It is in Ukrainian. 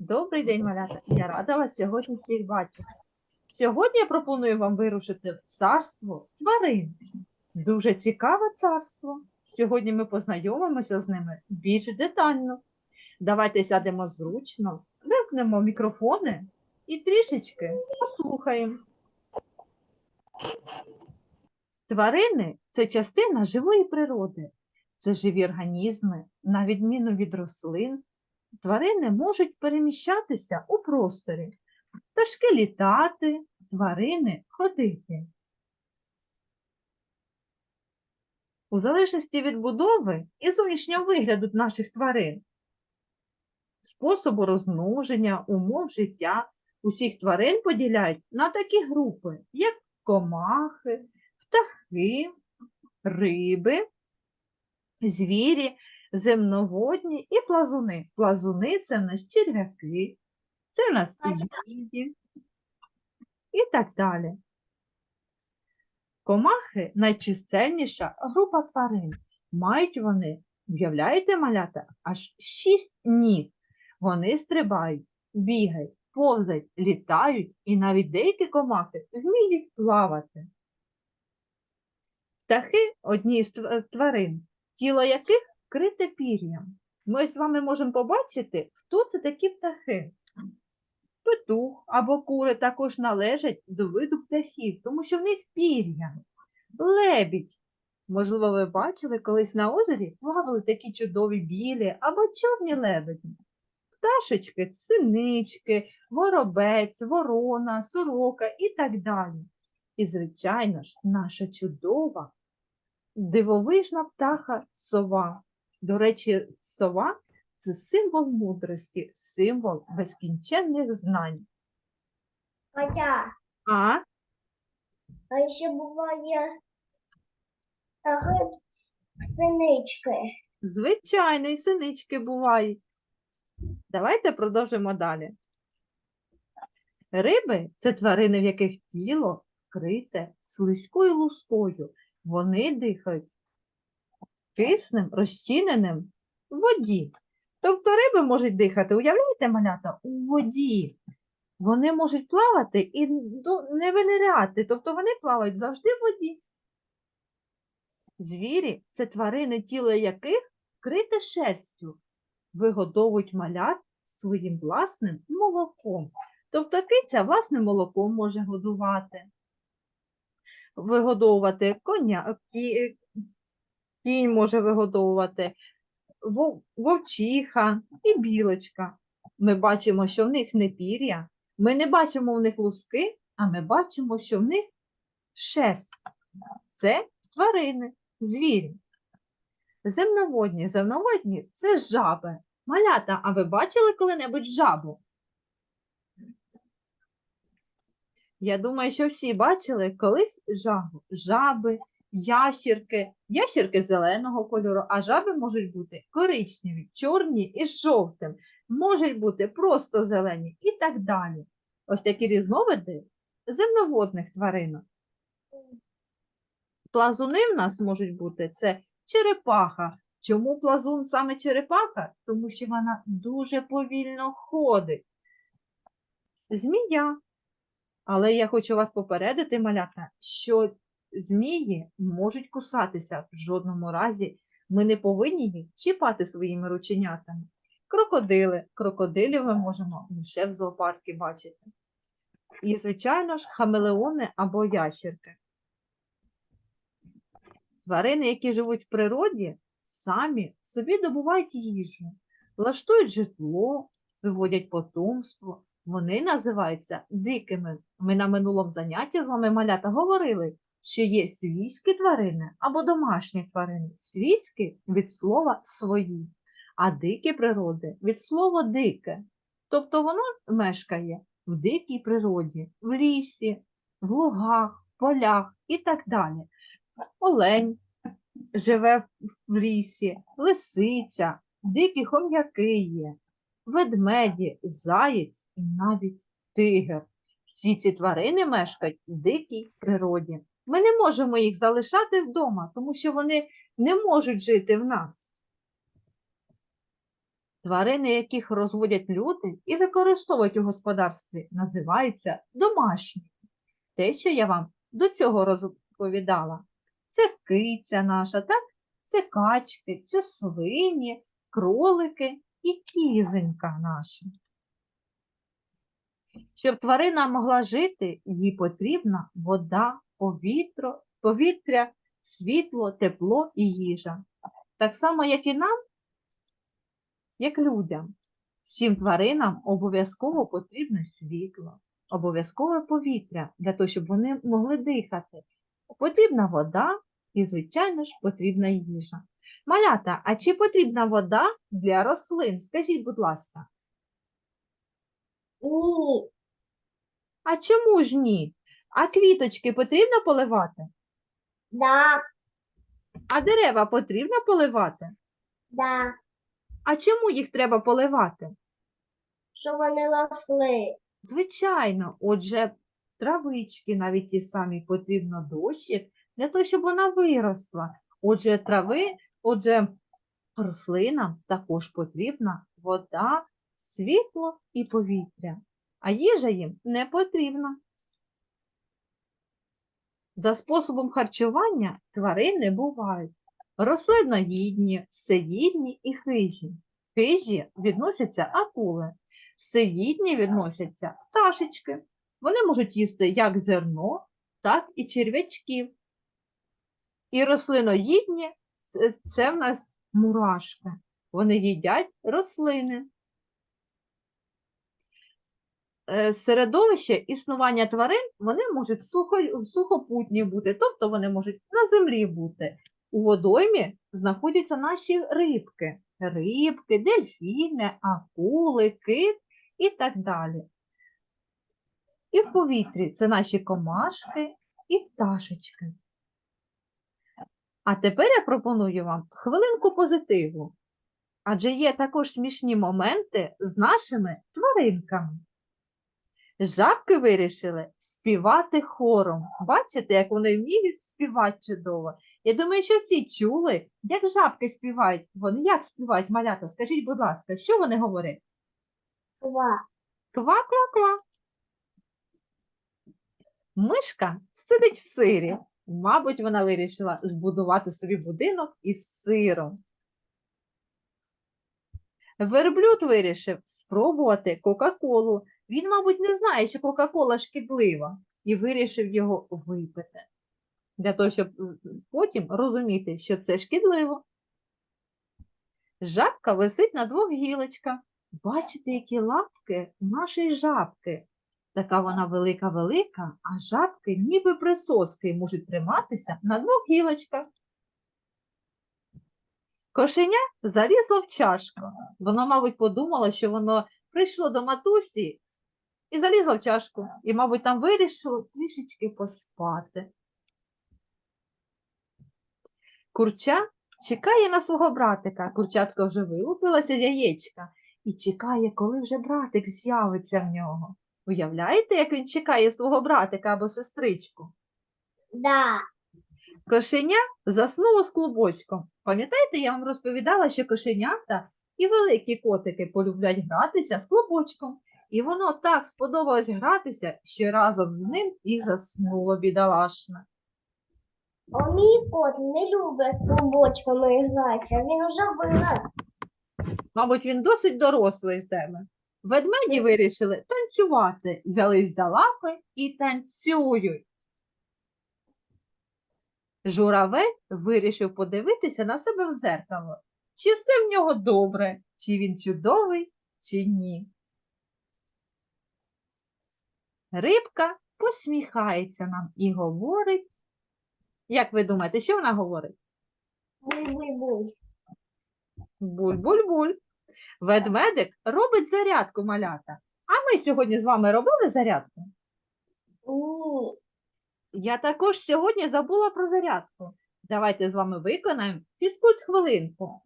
Добрий день, малята. Я рада вас сьогодні всіх бачити. Сьогодні я пропоную вам вирушити в царство тварин. Дуже цікаве царство. Сьогодні ми познайомимося з ними більш детально. Давайте сядемо зручно, вимкнемо мікрофони і трішечки послухаємо. Тварини це частина живої природи. Це живі організми, на відміну від рослин, тварини можуть переміщатися у просторі, пташки літати, тварини ходити. У залежності від будови і зовнішнього вигляду наших тварин, способу розмноження, умов життя усіх тварин поділяють на такі групи, як комахи, птахи, риби, звірі, земноводні і плазуни. Плазуни це в нас черв'яки, це в нас змії і так далі. Комахи найчисельніша група тварин. Мають вони, уявляєте, малята, аж шість ніг. Вони стрибають, бігають, повзають, літають і навіть деякі комахи вміють плавати. Птахи одні з тварин, тіло яких вкрите пір'ям. Ми з вами можемо побачити, хто це такі птахи. Петух або кури також належать до виду птахів, тому що в них пір'я. Лебідь. Можливо, ви бачили, колись на озері плавали такі чудові білі або чорні лебеді. Пташечки, синички, воробець, ворона, сорока і так далі. І, звичайно ж, наша чудова, дивовижна птаха сова. До речі, сова це символ мудрості, символ безкінченних знань. Хотя, А а ще буває таке синички. звичайно, і синички бувають. Давайте продовжимо далі. Риби це тварини, в яких тіло вкрите слизькою лускою. Вони дихають киснем, розчиненим в воді. Тобто риби можуть дихати, уявляєте, малята, у воді. Вони можуть плавати і не виниряти, тобто вони плавають завжди в воді. Звірі це тварини, тіло яких вкрите шерстю, вигодовують малят своїм власним молоком. Тобто киця власним молоком може годувати, вигодовувати коня, кінь може вигодовувати, вовчиха і білочка. Ми бачимо, що в них не пір'я, ми не бачимо в них луски, а ми бачимо, що в них шерсть. Це тварини, звірі. Земноводні, земноводні це жаби. Малята, а ви бачили коли-небудь жабу? Я думаю, що всі бачили колись жабу. Жаби, ящірки, ящірки зеленого кольору, а жаби можуть бути коричневі, чорні і жовтим, можуть бути просто зелені і так далі. Ось такі різновиди земноводних тваринок. Плазуни в нас можуть бути це черепаха. Чому плазун саме черепаха? Тому що вона дуже повільно ходить. Змія. Але я хочу вас попередити, малята, що змії можуть кусатися в жодному разі. Ми не повинні їх чіпати своїми рученятами. Крокодили. Крокодилів ми можемо лише в зоопарку бачити. І, звичайно ж, хамелеони або ящерки. Тварини, які живуть в природі, самі собі добувають їжу, влаштують житло, виводять потомство. Вони називаються дикими. Ми на минулому занятті з вами малята говорили, що є свійські тварини або домашні тварини. Свійські від слова свої, а дикі природи від слова дике. Тобто воно мешкає в дикій природі, в лісі, в лугах, полях і так далі. Олень живе в лісі, лисиця, дикі хом'яки є, ведмеді, заєць і навіть тигр. Всі ці тварини мешкають в дикій природі. Ми не можемо їх залишати вдома, тому що вони не можуть жити в нас. Тварини, яких розводять люди і використовують у господарстві, називаються домашні. Те, що я вам до цього розповідала, це киця наша, так? Це качки, це свині, кролики і кізонька наша. Щоб тварина могла жити, їй потрібна вода, повітря, повітря, світло, тепло і їжа. Так само, як і нам, як людям. Всім тваринам обов'язково потрібне світло, обов'язкове повітря для того, щоб вони могли дихати. Потрібна вода і, звичайно ж, потрібна їжа. Малята, а чи потрібна вода для рослин? Скажіть, будь ласка. Ні. А чому ж ні? А квіточки потрібно поливати? Да. А дерева потрібно поливати? Да. А чому їх треба поливати? Щоб вони росли. Звичайно, отже, травички навіть ті самі потрібно дощик для того, щоб вона виросла. Отже, трави, отже, рослинам також потрібна вода, світло і повітря, а їжа їм не потрібна. За способом харчування тварини бувають рослинноїдні, всеїдні і хижі. Хижі відносяться акули, всеїдні відносяться пташечки. Вони можуть їсти як зерно, так і черв'ячків. І рослиноїдні це в нас мурашки. Вони їдять рослини. Е, Середовище існування тварин вони можуть сухо, сухопутні бути, тобто вони можуть на землі бути. У водоймі знаходяться наші рибки, рибки, дельфіни, акули, кит і так далі. І в повітрі це наші комашки і пташечки. А тепер я пропоную вам хвилинку позитиву. Адже є також смішні моменти з нашими тваринками. Жабки вирішили співати хором. Бачите, як вони вміють співати чудово. Я думаю, що всі чули, як жабки співають. Вони як співають малята? Скажіть, будь ласка, що вони говорять? Два. Ква-ква-ква. Мишка сидить в сирі. Мабуть, вона вирішила збудувати собі будинок із сиром. Верблюд вирішив спробувати Кока-Колу. Він, мабуть, не знає, що Кока-Кола шкідлива, і вирішив його випити. Для того, щоб потім розуміти, що це шкідливо. Жабка висить на двох гілочках. Бачите, які лапки нашої жабки. Така вона велика-велика, а жабки ніби присоски можуть триматися на двох гілочках. Кошеня залізло в чашку. Воно, мабуть, подумало, що воно прийшло до матусі і залізло в чашку. І, мабуть, там вирішило трішечки поспати. Курча чекає на свого братика. Курчатка вже вилупилася з яєчка і чекає, коли вже братик з'явиться в нього. Уявляєте, як він чекає свого братика або сестричку? Да. Кошеня заснуло з клубочком. Пам'ятаєте, я вам розповідала, що кошенята і великі котики полюблять гратися з клубочком. І воно так сподобалось гратися, що разом з ним і заснуло бідолашне. А мій кот не любить з клубочками гратися. Він уже вирос. Мабуть, він досить дорослий в тебе. Ведмеді вирішили танцювати, взялись за лапи і танцюють. Журавель вирішив подивитися на себе в зеркало, чи все в нього добре, чи він чудовий, чи ні. Рибка посміхається нам і говорить. Як ви думаєте, що вона говорить? Буль-буль-буль. Буль-буль-буль. Ведмедик робить зарядку малята. А ми сьогодні з вами робили зарядку? Ні. Я також сьогодні забула про зарядку. Давайте з вами виконаємо фізкульт хвилинку.